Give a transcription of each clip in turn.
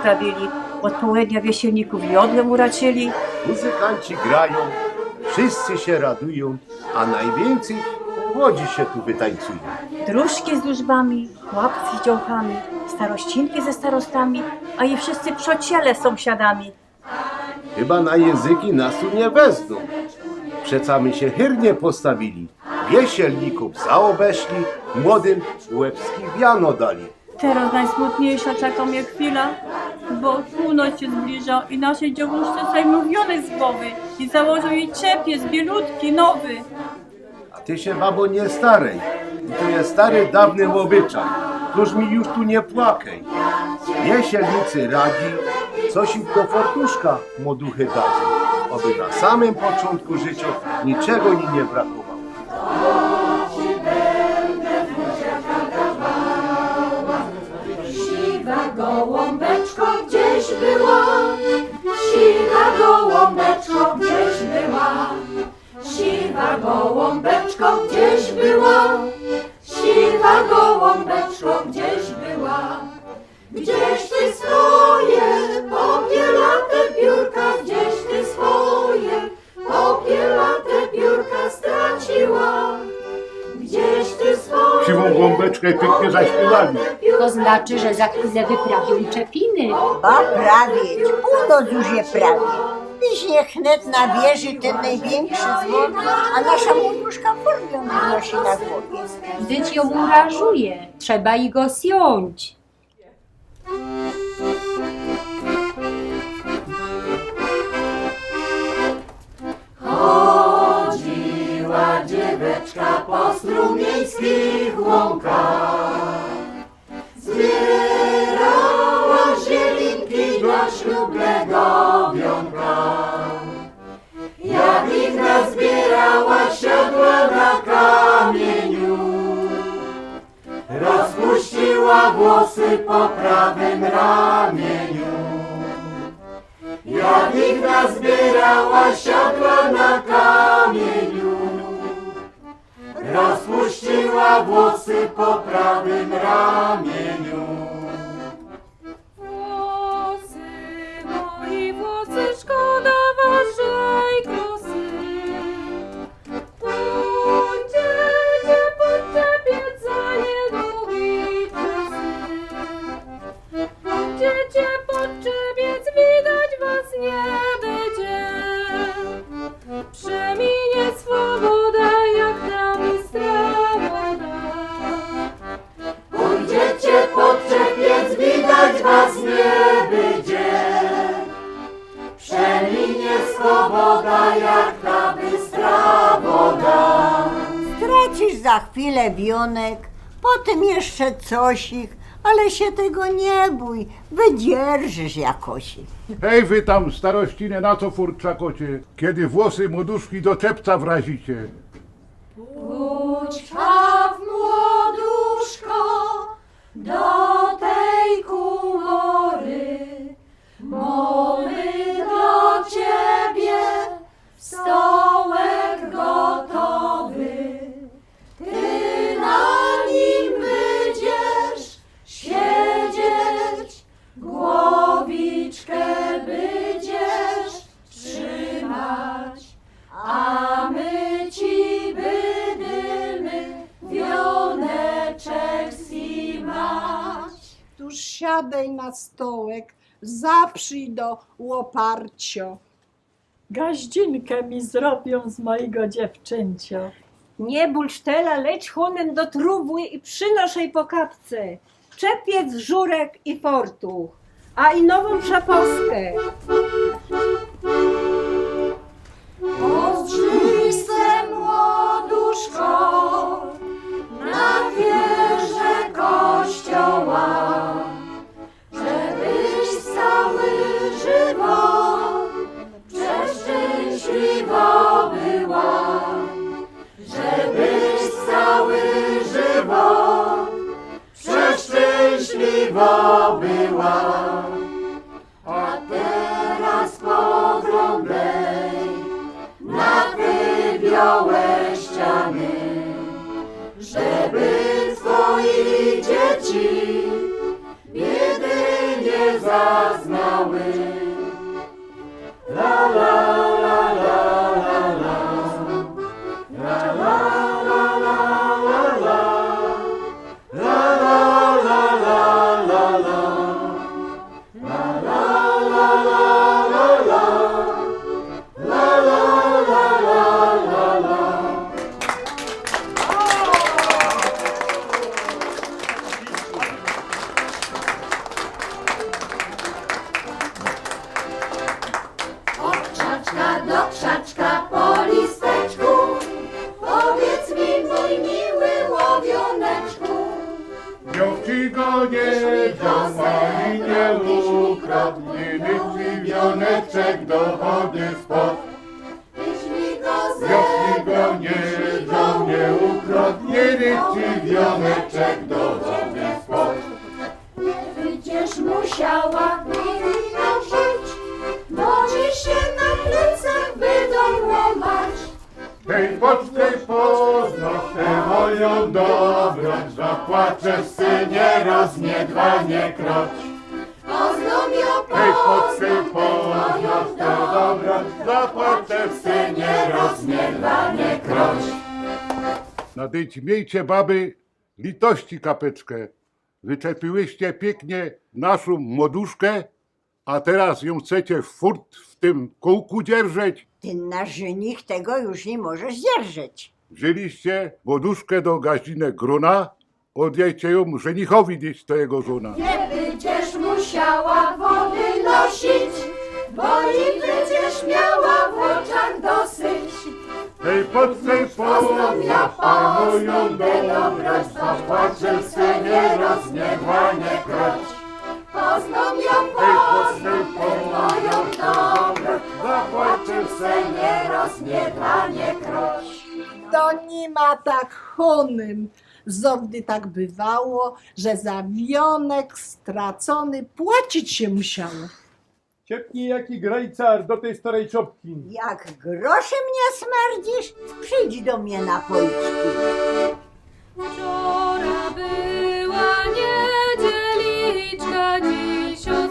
wyprawili. Od południa wieselników jodłem uraczyli. Muzykanci grają, wszyscy się radują, a najwięcej młodzi się tu wytańcują. Dróżki z duszbami, chłopcy z dziołchami, starościnki ze starostami, a i wszyscy przociele z sąsiadami. Chyba na języki nas tu nie wezmą. Przeca my się chyrnie postawili, wieselników zaobeszli, młodym łebski wiano dali. Teraz najsmutniejsza czeka mnie chwila, bo północ się zbliża i naszej działuszce sejmą wionek z głowy i założą jej czepiec bielutki, nowy. A ty się babo nie starej, to jest stary dawny obyczaj, któż mi już tu nie płakaj. Wieselnicy radzi, coś im do fortuszka moduchy dadzą, aby na samym początku życia niczego im nie brakowało. Siwa gołąbeczko gdzieś była, siwa gołąbeczko gdzieś była. Gdzieś ty swoje popielate piórka, gdzieś ty swoje popielate piórka straciła. Gdzieś ty swoje Siwą głąbeczkę pięknie zaśpiewali. To znaczy, że za chwilę wyprawią czepiny. Ba prawieć, północ już je prawie. Wiśnie chnet na wieży ten największy dzwon, a nasza młoduszka formią nosi na głowie. Gdyć ją urażuje, trzeba i go zjąć. Chodziła dzieweczka po strumiejskich łąkach. Zbierała zielinki dla ślubnego na kamieniu. Rozpuściła włosy po prawym ramieniu. Jak ich nazbierała, siadła na kamieniu. Rozpuściła włosy po prawym ramieniu. Przeminie swoboda, jak ta bystra woda. Stracisz za chwilę wionek, potem jeszcze coś ich, ale się tego nie bój, wydzierżysz jakoś. Hej wy tam starościnie, na co furczakocie, kiedy włosy młoduszki do czepca wrazicie. Uczka w młoduszko do tej kumory, siadaj na stołek, zaprzyj do łoparcio. Gaździnkę mi zrobią z mojego dziewczęcia. Nie bulsztela, leć honem do trubły i przynosz jej po kapce. Czepiec, żurek i fortuch, a i nową szapowskę. Przeszczęśliwa była. A teraz poglądaj na te białe ściany, żeby twoi dzieci biedy nie zaznały. Nadejść miejcie baby litości kapeczkę. Wyczepiłyście pięknie naszą młoduszkę, a teraz ją chcecie w furt w tym kółku dzierżeć. Ten nasz żenich tego już nie może zdzierżyć. Wzięliście młoduszkę do gazinek grona, odjęcie ją żenichowi gdzieś to jego żona. Nie będziesz musiała wody nosić Bo i Hej, Pozdrowia poznasz moją postępę dobroć, zapłaczę synie, rozniedwanie kroć. Poznam ją postępę podcej moją dobroć zapłaczę synie, rozniedanie kroć To nie ma tak honym. Zawdy tak bywało, że za wionek stracony płacić się musiało. Ciepnij jaki grajcar do tej starej czopki. Jak groszem nie smerdzisz, przyjdź do mnie na policzki. Wczora była niedzieliczka, dziś o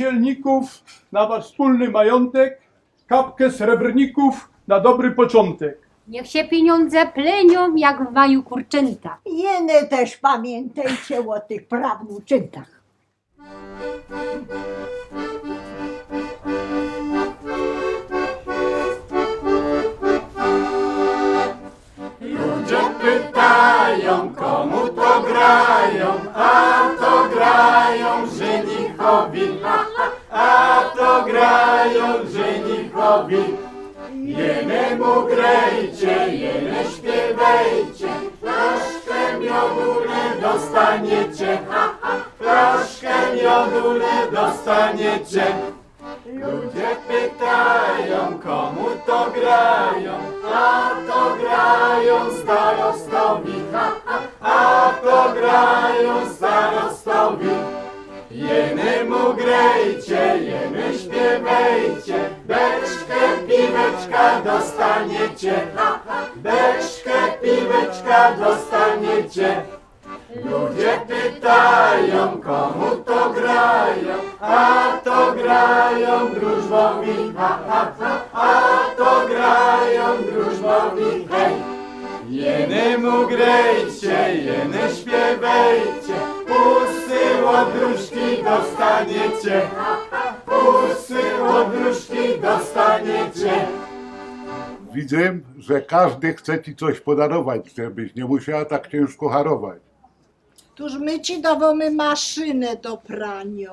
od weselników na wasz wspólny majątek, kapkę srebrników na dobry początek. Niech się pieniądze plenią jak w maju kurczęta. Jeny też pamiętajcie o tych prawnuczyntach. Grają, a to grają starostowi, a to grają starostowi. Jeny mu grejcie, jeny śpiewajcie, beczkę piweczka dostaniecie, beczkę piweczka dostaniecie. Ludzie pytają, komu to grają, a to grają drużbowi, ha, ha, ha, a to grają drużbowi, hej. Jeny mu grejcie, jeny śpiewajcie, pusy łodruszki dostaniecie, pusy łodruszki dostaniecie. Widzę, że każdy chce ci coś podarować, żebyś nie musiała tak ciężko harować. Tuż my ci dawamy maszynę do prania.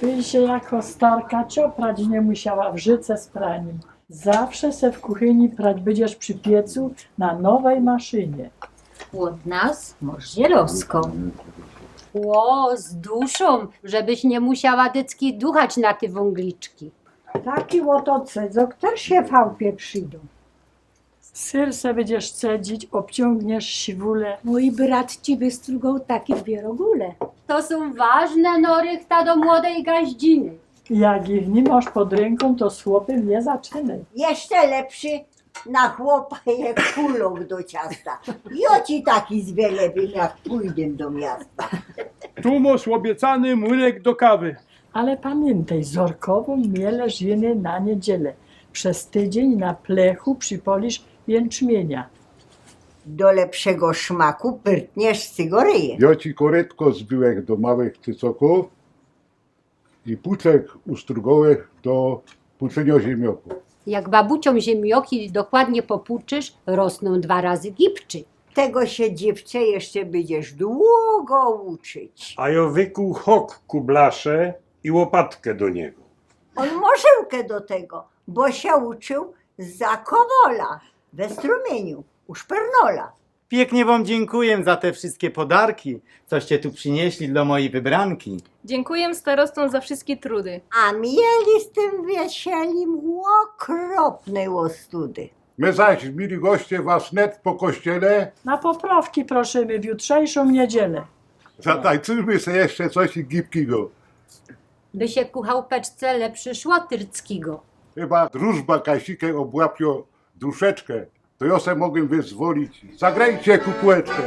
By się jako starka cioprać nie musiała w życe z praniem. Zawsze se w kuchyni prać będziesz przy piecu na nowej maszynie. Od nas może roską. Ło, z duszą, żebyś nie musiała dycki duchać na te wągliczki. Taki łoto cedzok też się w chałupie przyjdą. Syr se będziesz cedzić, obciągniesz siwulę. Mój brat ci wystrugał takie dwie rogule. To są ważne norychta do młodej gaździny. Jak ich nie masz pod ręką, to słopy nie zaczynaj. Jeszcze lepszy na chłopa jak kulok do ciasta. Ja ci taki zwielebym jak pójdę do miasta. Tumo słobiecany młynek do kawy. Ale pamiętaj, zorkową mielesz jeny na niedzielę. Przez tydzień na plechu przypolisz jęczmienia. Do lepszego szmaku pyrtniesz cygoryję. Ja ci koretko zbiłek do małych cycoków i puczek ustrugowek do puczenia ziemioków. Jak babuciom ziemioki dokładnie popuczysz, rosną dwa razy gipczy. Tego się dziewczę jeszcze będziesz długo uczyć. A ja wykuł hok kublasze i łopatkę do niego. On możełkę do tego, bo się uczył za kowola we strumieniu u szpernola. Pięknie wam dziękuję za te wszystkie podarki, coście tu przynieśli dla mojej wybranki. Dziękuję starostom za wszystkie trudy. A mieli z tym wesielim okropne łostudy. My zaś, mili goście, was net po kościele, Na poprawki prosimy w jutrzejszą niedzielę. zatańczymy sobie jeszcze coś gipkiego. By się ku chałupeczce lepszy szło tyrckiego. Chyba drużba Kasikę obłapio duszeczkę, to ja se mogę wyzwolić. Zagrajcie kukłeczkę.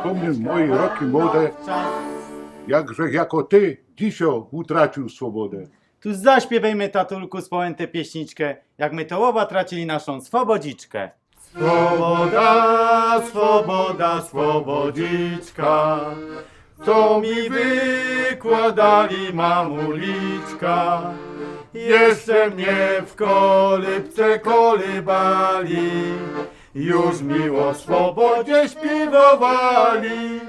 Wspomnę moje roki młode, jakże jako ty dzisiaj utracił swobodę. Tu zaśpiewajmy tatulku swoją tę pieśniczkę, jak my to oba tracili naszą swobodziczkę. Swoboda, swoboda, swobodziczka, co mi wykładali mamuliczka. Jeszcze mnie w kolybce kolybali, już miło swobodzie śpiewowali.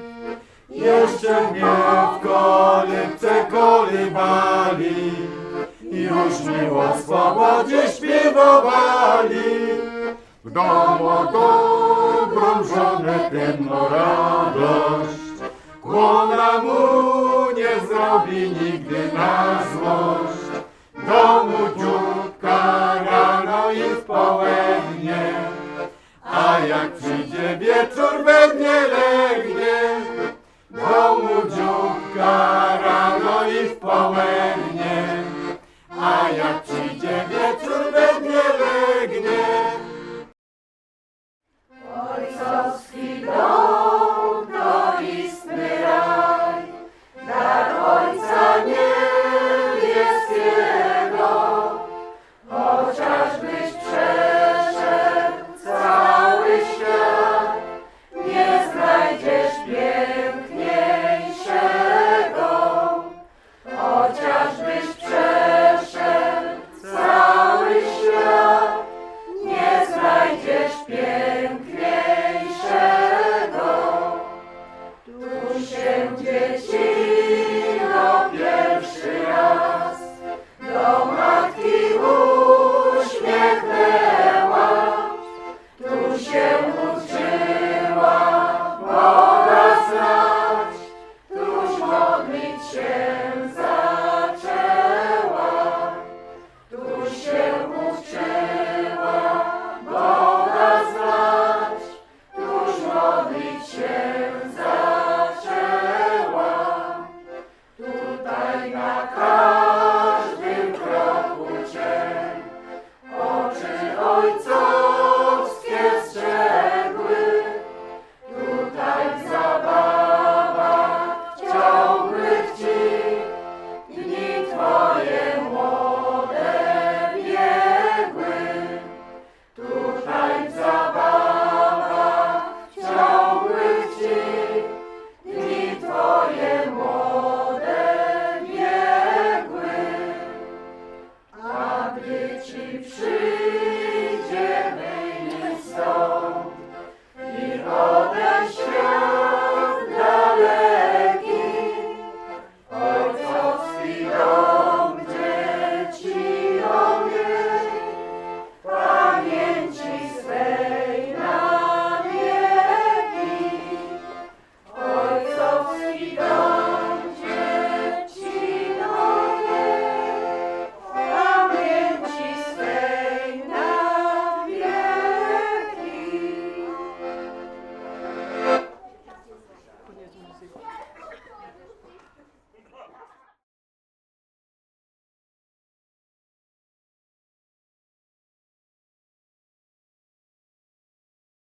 Jeszcze mnie w kolybce kolybali, już miło swobodzie śpiewowali. W domu dobrą żonę tymno radość, kłona mu nie zrobi nigdy na złość. wieczór będzie mnie legnie, domu dzióbka rano i w połędnie. A jak przyjdzie wieczór będzie legnie, ojcowski dom to istny raj, dar ojca nie jest.